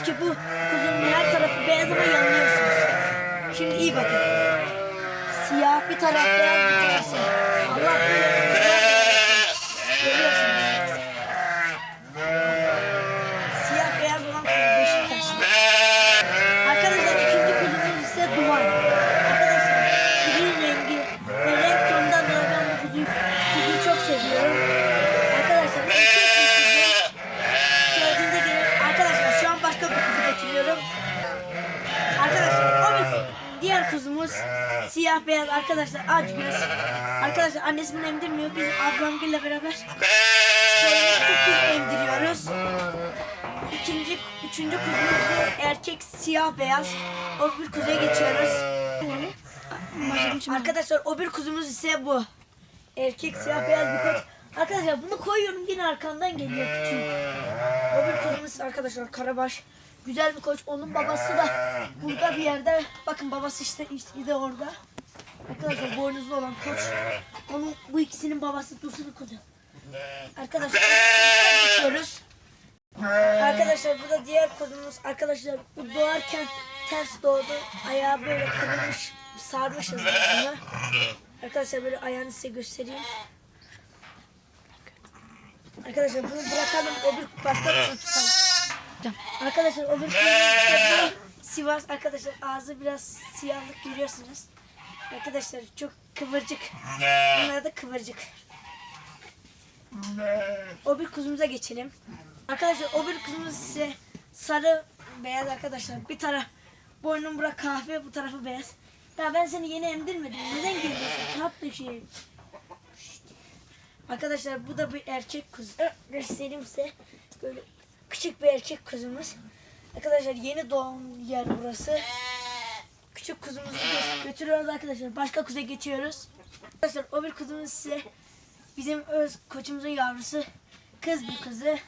biliyorsunuz ki bu kuzunun her tarafı beyaz ama yanılıyorsunuz. Şimdi iyi bakın. Siyah bir taraf beyaz bir taraf siyah. Allah böyle Görüyorsunuz. Siyah beyaz olan kuzu. Arkadaşlar ikinci kuzumuz ise duman. Arkadaşlar gri rengi renk tonundan dolayı ben bu kuzuyu çok seviyorum. Arkadaşlar bu iki kuzu gördüğünüzde gibi arkadaşlar şu an başka bir kuzu getiriyorum. Arkadaşlar o bir kuzumuz siyah beyaz arkadaşlar aç göz. Arkadaşlar annesi bunu emdirmiyor. Biz ablamgille beraber emdiriyoruz. İkinci, üçüncü kuzumuz erkek siyah beyaz. O bir kuzuya geçiyoruz. Arkadaşlar o bir kuzumuz ise bu. Erkek siyah beyaz bir koç. Arkadaşlar bunu koyuyorum yine arkandan geliyor küçük. O bir kuzumuz arkadaşlar karabaş. Güzel bir koç. Onun babası da burada bir yerde. Bakın babası işte işte de orada. Arkadaşlar boynuzlu olan koç. Onun bu ikisinin babası Dursun kuzu. Arkadaşlar geçiyoruz. Arkadaşlar bu da diğer kuzumuz. Arkadaşlar bu doğarken ters doğdu. Ayağı böyle kırılmış. Sarmışız bunu. Arkadaşlar böyle ayağını size göstereyim. Arkadaşlar bunu bırakalım. O bir başka bir tutalım. Arkadaşlar o bir Sivas. Arkadaşlar ağzı biraz siyahlık görüyorsunuz. Arkadaşlar çok kıvırcık. Bunlar da kıvırcık. O bir kuzumuza geçelim. Arkadaşlar o bir kuzumuz ise sarı beyaz arkadaşlar. Bir taraf boynum bura kahve bu tarafı beyaz. Ya ben seni yeni emdirmedim. Neden geliyorsun? Tatlı şey. Şşt. Arkadaşlar bu da bir erkek kuzu. Göstereyim size. Böyle küçük bir erkek kuzumuz. Arkadaşlar yeni doğum yer burası. Küçük kuzumuzu gö- götürüyoruz arkadaşlar. Başka kuzuya geçiyoruz. Arkadaşlar o bir kuzumuz ise bizim öz koçumuzun yavrusu. Kız bir kızı.